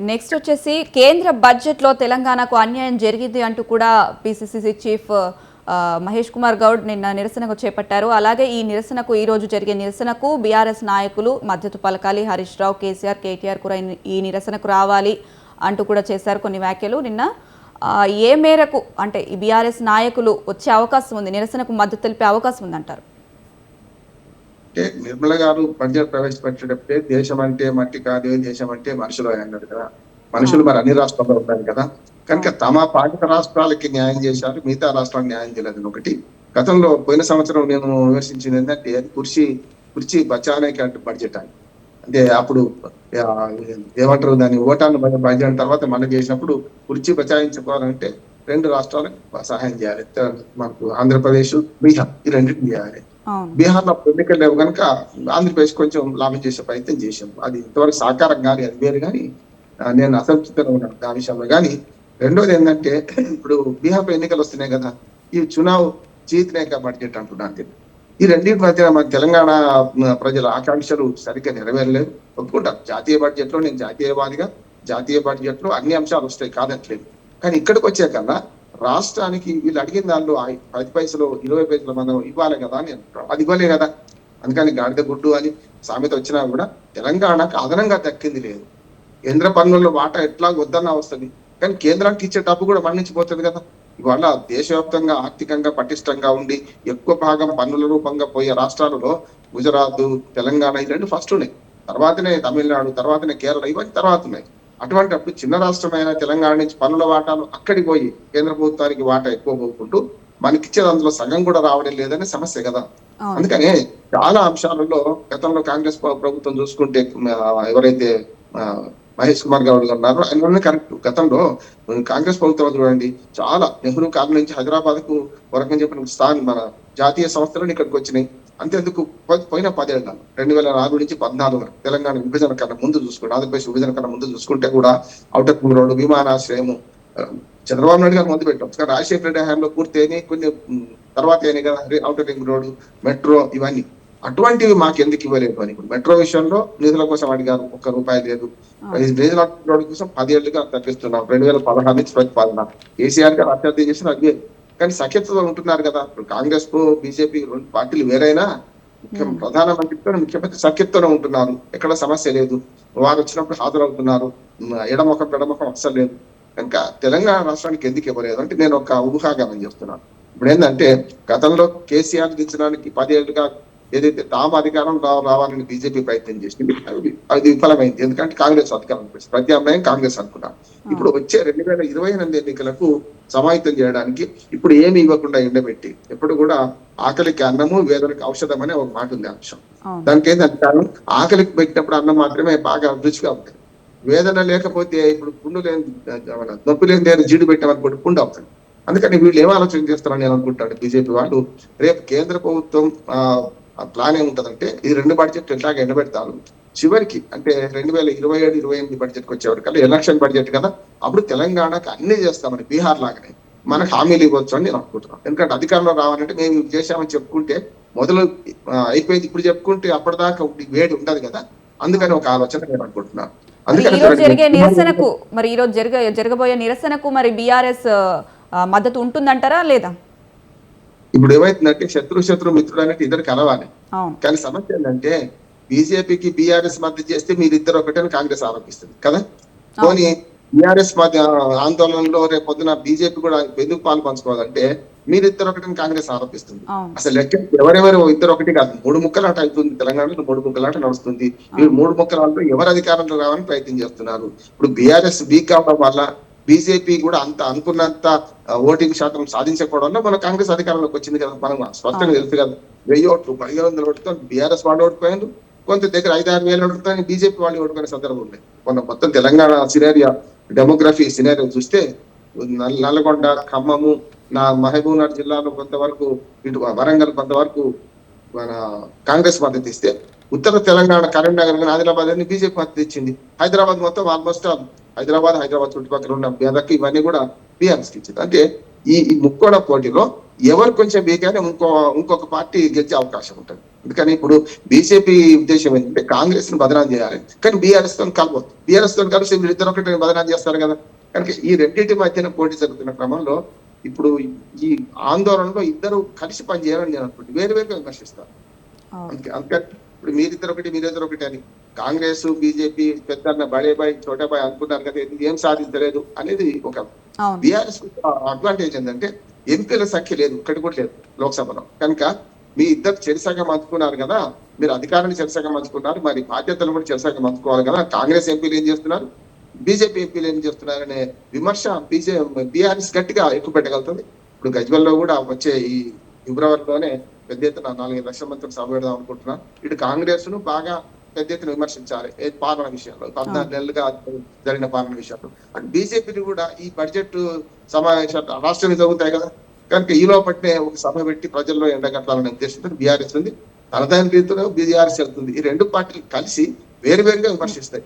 Next వచ్చేసి కేంద్ర బడ్జెట్లో తెలంగాణకు అన్యాయం జరిగింది అంటూ కూడా పిసిసిసి చీఫ్ మహేష్ కుమార్ గౌడ్ నిన్న నిరసనకు చేపట్టారు. అలాగే ఈ నిరసనకు ఈ రోజు జరిగే నిరసనకు బీఆర్ఎస్ నాయకులు మద్దతు పలకాలి. హరీష్ రావు కేసీఆర్ కేటీఆర్ కూడా ఈ- నిరసనకు రావాలి అంటూ కూడా చేశారు కొన్ని వ్యాఖ్యలు. నిన్న ఏ మేరకు అంటే ఈ బీఆర్ఎస్ నాయకులు వచ్చే అవకాశం ఉంది నిరసనకు మద్దతు తెలిపే అవకాశం ఉందంటారు? అంటే నిర్మల గారు బడ్జెట్ ప్రవేశపెట్టేటప్పుడే దేశం అంటే మట్టి కాదు దేశం అంటే మనుషులు అని అన్నారు కదా. మనుషులు మరి అన్ని రాష్ట్రాల్లో ఉన్నారు కదా. కనుక తమ పాలిత రాష్ట్రాలకి న్యాయం చేశారు మిగతా రాష్ట్రాలకు న్యాయం చేయలేదు ఒకటి. గతంలో పోయిన సంవత్సరం నేను విమర్శించింది ఏంటంటే అది కుర్చీ కుర్చీ బచానే బడ్జెట్ అని. అంటే అప్పుడు ఏమంటారు దాన్ని ఓటాను బడ్జెట్ తర్వాత మనం చేసినప్పుడు కుర్చీ బచాయించుకోవాలంటే రెండు రాష్ట్రాలకు సహాయం చేయాలి. మనకు ఆంధ్రప్రదేశ్ బీహార్ ఈ రెండింటిని చేయాలి. బీహార్లో బీహార్లో ఎన్నికలు లేవు కనుక ఆంధ్రప్రదేశ్ కొంచెం లాభం చేసే ప్రయత్నం చేశాం. అది ఇంతవరకు సాకారం కానీ అది వేరు కానీ నేను అసంతృప్తిగా ఉన్నాను దాని విషయంలో కానీ రెండోది ఏంటంటే ఇప్పుడు బీహార్లో ఎన్నికలు వస్తున్నాయి కదా ఈ చునావ్ జీతనేక బడ్జెట్ అంటున్నాను ఈ రెండింటి మధ్య మన తెలంగాణ ప్రజల ఆకాంక్షలు సరిగ్గా నెరవేరలేదు. ఒప్పుకుంటారు జాతీయ బడ్జెట్లో నేను జాతీయవాదిగా జాతీయ బడ్జెట్లో అన్ని అంశాలు వస్తాయి కాదట్లేదు కానీ ఇక్కడికి వచ్చే కన్నా రాష్ట్రానికి వీళ్ళు అడిగిన దానిలో పది పైసలు ఇరవై పైసలు మనం ఇవ్వాలి కదా అని అంటారు. అది ఇవ్వలే కదా. అందుకని గాడిద గుడ్డు అని సామెత వచ్చినా కూడా తెలంగాణకు అదనంగా దక్కింది లేదు. కేంద్ర పన్నుల్లో వాటా ఎట్లా వద్దన్నా వస్తుంది కానీ కేంద్రానికి ఇచ్చే డబ్బు కూడా మరణించిపోతుంది కదా. ఇవాళ దేశవ్యాప్తంగా ఆర్థికంగా పటిష్టంగా ఉండి ఎక్కువ భాగం పన్నుల రూపంగా పోయే రాష్ట్రాలలో గుజరాత్ తెలంగాణ ఈ రెండు ఫస్ట్ ఉన్నాయి. తర్వాతనే తమిళనాడు తర్వాతనే కేరళ ఇవన్నీ తర్వాత ఉన్నాయి అటువంటి అప్పుడు చిన్న రాష్ట్రమైన తెలంగాణ నుంచి పన్నుల వాటాలు అక్కడికి పోయి కేంద్ర ప్రభుత్వానికి వాటా ఎక్కువ పోకుంటూ మనకిచ్చేది అందులో సగం కూడా రావడం లేదనే సమస్య కదా. అందుకనే చాలా అంశాలలో గతంలో కాంగ్రెస్ ప్ర- ప్రభుత్వం చూసుకుంటే ఎవరైతే మహేష్ కుమార్ గౌడ్ గారు ఉన్నారో ఆయన కరెక్ట్. గతంలో కాంగ్రెస్ ప్రభుత్వం చూడండి చాలా నెహ్రూ కాలం నుంచి హైదరాబాద్కు వరకు చెప్పిన స్థానం మన జాతీయ సంస్థలు ఇక్కడికి వచ్చినాయి. అంతేందుకు పోయిన పదేళ్ళ రెండు వేల నాలుగు నుంచి పద్నాలుగు వరకు తెలంగాణ విభజన కన్నా ముందు చూసుకుంటే ఆంధ్రప్రదేశ్ విభజన కన్నా ముందు చూసుకుంటే కూడా ఔటర్ రోడ్డు విమానాశ్రయము చంద్రబాబు నాయుడు గారు ముందు పెట్టాం. కానీ రాజశేఖర రెడ్డి హయాంలో పూర్తి అయినాయి కొన్ని తర్వాత అయినాయి కదా ఔటర్ రింగ్ రోడ్డు మెట్రో ఇవన్నీ. అటువంటివి మాకు ఎందుకు ఇవ్వలేదు అని ఇప్పుడు మెట్రో విషయంలో నిధుల కోసం అడిగారు ఒక్క రూపాయి లేదు. నిధుల రోడ్డు కోసం పదేళ్ళుగా తప్పిస్తున్నాం. రెండు వేల పదహారు నుంచి ప్రతిపాదన. కేసీఆర్ గారు అత్యర్థి చేసిన అదే. కానీ సఖ్యతలో ఉంటున్నారు కదా. ఇప్పుడు కాంగ్రెస్ బీజేపీ రెండు పార్టీలు వేరైనా ముఖ్య. ప్రధానమంత్రితో ముఖ్యమంత్రి సఖ్యతలోనే ఉంటున్నారు. ఎక్కడ సమస్య లేదు. వారు వచ్చినప్పుడు హాజరవుతున్నారు ఎడమొఖం పెడమొఖం అస్సలు లేదు. కనుక తెలంగాణ రాష్ట్రానికి ఎందుకు ఇవ్వలేదు? అంటే నేను ఒక ఊహాగానం చెప్తున్నాను. ఇప్పుడు ఏంటంటే గతంలో కేసీఆర్ దించడానికి పదేళ్ళుగా ఏదైతే తాము అధికారం రావాలని బీజేపీ ప్రయత్నం చేసింది అది విఫలమైంది. ఎందుకంటే కాంగ్రెస్ అధికారం ప్రత్యామ్నాయం కాంగ్రెస్ అనుకున్నారు. ఇప్పుడు వచ్చే రెండు వేల ఇరవై ఎనిమిది ఎన్నికలకు సమాహితం చేయడానికి ఇప్పుడు ఏమి ఇవ్వకుండా ఎండబెట్టి ఎప్పుడు కూడా ఆకలికి అన్నము వేదనకి ఔషధం అనే ఒక మాట ఉంది అంశం. దానికి ఏంటంటే ఆకలికి పెట్టినప్పుడు అన్నం మాత్రమే బాగా రుచిగా ఉంటుంది. వేదన లేకపోతే ఇప్పుడు పుండు లేని నొప్పి లేని దేని జీడు పెట్టామనుకోండి పుండు అవుతుంది అందుకని వీళ్ళు ఏం ఆలోచన చేస్తారని నేను అనుకుంటాను బీజేపీ వాళ్ళు. రేపు కేంద్ర ప్రభుత్వం ఆ ప్లాన్ ఏముంటదంటే ఈ రెండు బడ్జెట్ ఎట్లాగ ఎండబెడతారు చివరికి అంటే రెండు వేల ఇరవై ఏడు ఇరవై ఎనిమిది బడ్జెట్ వచ్చేవరకల్లా ఎలక్షన్ బడ్జెట్ కదా అప్పుడు తెలంగాణకు అన్ని చేస్తామని బీహార్ లాగానే. మనకు హామీలు ఇవ్వచ్చు అని నేను అనుకుంటున్నాను. ఎందుకంటే అధికారంలో రావాలంటే మేము చేశామని చెప్పుకుంటే మొదలు అయిపోయింది. ఇప్పుడు చెప్పుకుంటే అప్పటిదాకా వేడి ఉండదు కదా. అందుకని ఒక ఆలోచన నేను అనుకుంటున్నాను. జరిగే నిరసనకు మరి ఈ రోజు జరగ జరగబోయే నిరసనకు మరి బీఆర్ఎస్ మద్దతు ఉంటుందంటారా లేదా? ఇప్పుడు ఏమైతుందంటే శత్రు శత్రు మిత్రుడు అనేది ఇద్దరు కలవాలి. కానీ సమస్య ఏంటంటే బీజేపీకి బీఆర్ఎస్ మద్దతు చేస్తే మీరిద్దరు ఒకటే కాంగ్రెస్ ఆరోపిస్తుంది కదా? పోనీ బీఆర్ఎస్ మధ్య ఆందోళనలో రేపు పొద్దున బీజేపీ కూడా ఎందుకు పాలు పంచుకోవాలంటే మీరిద్దరు ఒకటని కాంగ్రెస్ ఆరోపిస్తుంది. అసలు లెక్క ఎవరెవరు ఇద్దరు ఒకటి కాదు మూడు ముక్కలాట అవుతుంది తెలంగాణలో మూడు ముక్కలాట నడుస్తుంది. ఈ మూడు ముక్కలాటలో ఎవరు అధికారంలో రావాలని ప్రయత్నం చేస్తున్నారు? ఇప్పుడు బీఆర్ఎస్ వీక్ కావడం వల్ల బీజేపీ కూడా అంత అనుకున్నంత ఓటింగ్ శాతం సాధించకపోవడంలో మన కాంగ్రెస్ అధికారంలోకి వచ్చింది కదా. మనం స్పష్టంగా తెలుసు కదా. వెయ్యి ఓట్లు పదిహేను వందల ఓట్లతో బీఆర్ఎస్ వాళ్ళు ఓడిపోయారు. కొంత దగ్గర ఐదు ఆరు వేలు ఓట్లతో బీజేపీ వాళ్ళు ఓడిపోయిన సందర్భం ఉన్నాయి కొంత మొత్తం తెలంగాణ సినేరియా డెమోగ్రఫీ సినేరియా చూస్తే నల్- నల్గొండ ఖమ్మము నా మహబూబ్ నగర్ జిల్లాలో కొంతవరకు ఇటు వరంగల్ కొంతవరకు మన కాంగ్రెస్ మద్దతు ఇస్తే ఉత్తర తెలంగాణ కరీంనగర్ కానీ ఆదిలాబాద్ అని బీజేపీ మద్దతు ఇచ్చింది. హైదరాబాద్ మొత్తం ఆల్మోస్ట్ హైదరాబాద్ హైదరాబాద్ చుట్టుపక్కల ఉన్న మెదక్ ఇవన్నీ కూడా బీఆర్ఎస్కి ఇచ్చింది. అంటే ఈ ముక్కోణ పోటీలో ఎవరు కొంచెం వీకైనా ఇంకో ఇంకొక పార్టీ గెలిచే అవకాశం ఉంటుంది. అందుకని ఇప్పుడు బీజేపీ ఉద్దేశం ఏంటంటే కాంగ్రెస్ని బదనాం చేయాలి. కానీ బీఆర్ఎస్తో కలవద్దు బీఆర్ఎస్తో కలిసి వీళ్ళిద్దరు ఒకటి బదనాం చేస్తారు కదా. కనుక ఈ రెండింటి మధ్యన పోటీ జరుగుతున్న క్రమంలో ఇప్పుడు ఈ ఆందోళనలో ఇద్దరు కలిసి పనిచేయాలని నేను అనుకుంటే వేరు వేరుగా విమర్శిస్తారు అవును అందుకే అందుకని ఇప్పుడు మీరిద్దరు ఒకటి మీరిద్దరు ఒకటి అని కాంగ్రెస్ బీజేపీ పెద్ద బడే బాయ్ చోటా బాయ్ అనుకున్నారు కదా ఇది ఏం సాధించలేదు అనేది ఒక బీఆర్ఎస్ అడ్వాంటేజ్ ఏంటంటే ఎంపీల సంఖ్య లేదు ఒకటి కూడా లేదు లోక్సభలో. కనుక మీ ఇద్దరు చెరిసగం అందుకున్నారు కదా మీరు అధికారాన్ని చెరిసగం అందుకున్నారు మరి బాధ్యతలు కూడా చెరిసగం అందుకోవాలి కదా కాంగ్రెస్ ఎంపీలు ఏం చేస్తున్నారు? బీజేపీ ఎంపీలు ఏం చేస్తున్నారు అనే విమర్శ బీజే బీఆర్ఎస్ గట్టిగా ఎక్కువ పెట్టగలుగుతుంది. ఇప్పుడు గజ్వల్లో కూడా వచ్చే ఈ ఫిబ్రవరిలోనే పెద్ద ఎత్తున నాలుగైదు లక్షల మందితో సభ పెడదాం అనుకుంటున్నాను ఇటు కాంగ్రెస్ను బాగా పెద్ద ఎత్తున విమర్శించాలి. పాలన విషయంలో? పద్నాలుగు నెలలుగా జరిగిన పాలన విషయంలో. అండ్ బీజేపీని కూడా ఈ బడ్జెట్ సమావేశాలు రాష్ట్రం జరుగుతాయి కదా. కనుక ఈ లోపట్నే ఒక సభ పెట్టి ప్రజల్లో ఎండగట్టాలనే ఉద్దేశంతో బీఆర్ఎస్ ఉంది. తనదైన రీతిలో బీఆర్ఎస్ వెళ్తుంది. ఈ రెండు పార్టీలు కలిసి వేరు వేరుగా విమర్శిస్తాయి.